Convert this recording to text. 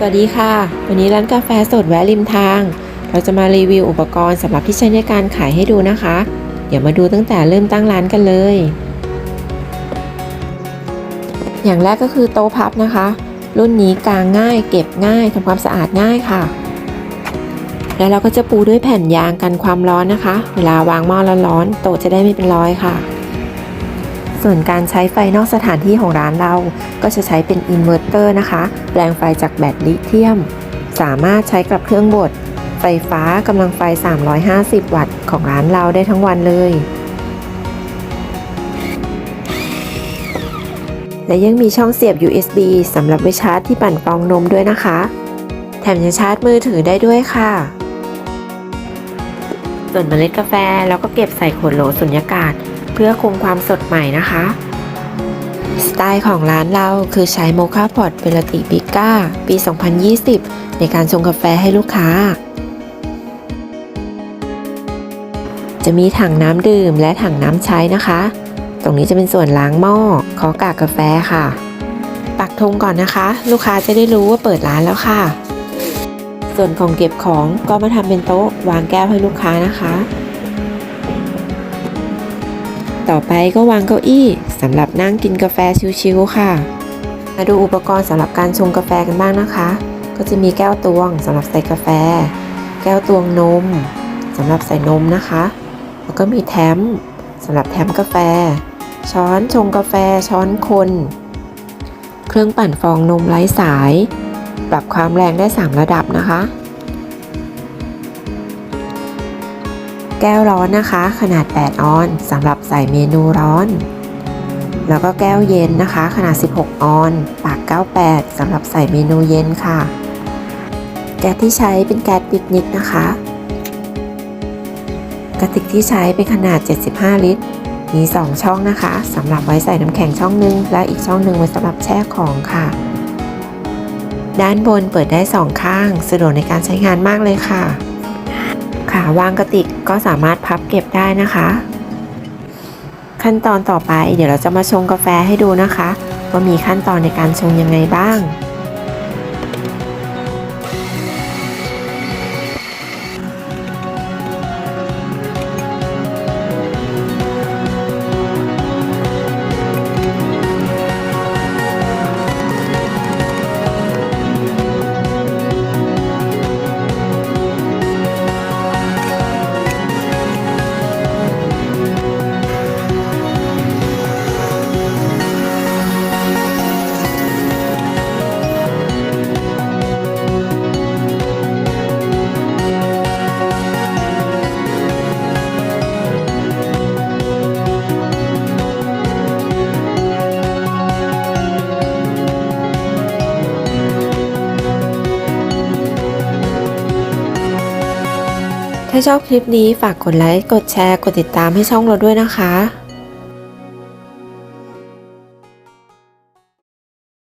สวัสดีค่ะ วันนี้ร้านกาแฟสดแวะริมทาง เราจะมารีวิวอุปกรณ์สำหรับที่ใช้ในการขายให้ดูนะคะ เดี๋ยวมาดูตั้งแต่เริ่มตั้งร้านกันเลย อย่างแรกก็คือโต๊ะพับนะคะ รุ่นนี้กางง่าย เก็บง่ายทำความสะอาดง่ายค่ะ แล้วเราก็จะปูด้วยแผ่นยางกันความร้อนนะคะ เวลาวางหม้อร้อนๆโต๊ะจะได้ไม่เป็นรอยค่ะ ส่วนการใช้ไฟนอกสถานที่ของร้านเรา ก็จะใช้เป็นอินเวอร์เตอร์นะคะ แปลงไฟจากแบตลิเธียม สามารถใช้กับเครื่องบด ไฟฟ้ากำลังไฟ 350 วัตต์ของร้านเราได้ทั้งวันเลย และยังมีช่องเสียบ USB สำหรับไว้ชาร์จที่ปั่นฟองนมด้วยนะคะ แถมยังชาร์จมือถือได้ด้วยค่ะส่วนเมล็ดกาแฟเราก็เก็บใส่ขวดโหลสุญญากาศ พื่อคงความสดใหม่นะคะ สไตล์ของร้านเราคือใช้โมคาพอตเ e ลติบิก้า ปี 2020 ในการชงกาแฟให้ลูกค้า จะมีถังน้ำดื่มและถังน้ำใช้นะคะ ตรงนี้จะเป็นส่วนล้างหม้อขอกากกาแฟค่ะ ปักธงก่อนนะคะ ลูกค้าจะได้รู้ว่าเปิดร้านแล้วค่ะ ส่วนของเก็บของก็มาทำเป็นโต๊ะวางแก้วให้ลูกค้านะคะ ต่อไปก็วางเก้าอี้สำหรับนั่งกินกาแฟชิวๆค่ะ มาดูอุปกรณ์สำหรับการชงกาแฟกันบ้างนะคะ ก็จะมีแก้วตวงสำหรับใส่กาแฟ แก้วตวงนมสำหรับใส่นมนะคะ แล้วก็มีแท้มสำหรับแท้มกาแฟ ช้อนชงกาแฟ ช้อนคน เครื่องปั่นฟองนมไร้สาย ปรับความแรงได้ 3 ระดับนะคะ แก้วร้อนนะคะ ขนาด 8 ออนสำหรับใส่เมนูร้อน แล้วก็แก้วเย็นนะคะ ขนาด 16 ออน ปาก 98สำหรับใส่เมนูเย็นค่ะ แก๊สที่ใช้เป็นแก๊สปิกนิกนะคะ กระติกที่ใช้เป็นขนาด 75 ลิตร มี 2 ช่องนะคะสำหรับไว้ใส่น้ำแข็งช่องหนึง และอีกช่องหนึ่งไว้สำหรับแช่ของค่ะ ด้านบนเปิดได้ 2 ข้าง สะดวกในการใช้งานมากเลยค่ะ ขาวางกระติกก็สามารถพับเก็บได้นะคะ ขั้นตอนต่อไปเดี๋ยวเราจะมาชงกาแฟให้ดูนะคะ ว่ามีขั้นตอนในการชงยังไงบ้าง ชอบคลิปนี้ฝากกดไลค์ กดแชร์ กดติดตามให้ช่องเราด้วยนะคะ